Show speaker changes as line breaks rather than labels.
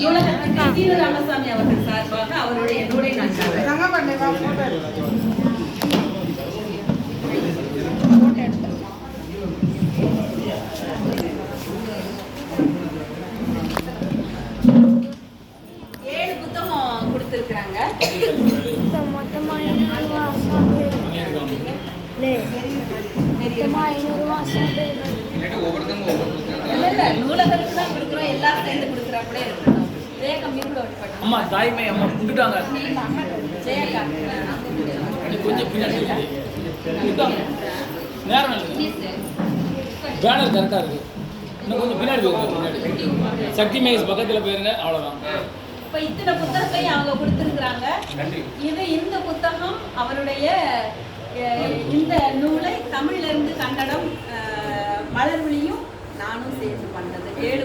நூலகத்துக்கு சீன ராமசாமி அவர்கள் சார்பாக அவருடைய நூலை நான். ஏழு புத்தகம் கொடுத்திருக்கிறாங்க
மொத்தமாக ஐநூறுரூவா மொத்தமாக ஐநூறுரூவா
இல்ல இல்ல நூலகத்துக்கு சேர்ந்து கொடுக்குறா கூட
அம்மா தாய்மை அம்மா கும்பிட்டாங்க. கொஞ்சம் பின்னாடி நேரம் பேனர் கரெக்டாக இருக்கு. இன்னும் கொஞ்சம் பின்னாடி பின்னாடி. சக்தி மேஸ் பக்கத்தில் போயிருங்க அவ்வளோதான்
இப்ப இத்தனை புத்தகத்தையும் அவங்க கொடுத்திருக்கிறாங்க. இது இந்த புத்தகம் அவருடைய இந்த நூலை தமிழ்ல இருந்து கன்னடம் சேர்த்து பண்ணது ஏழு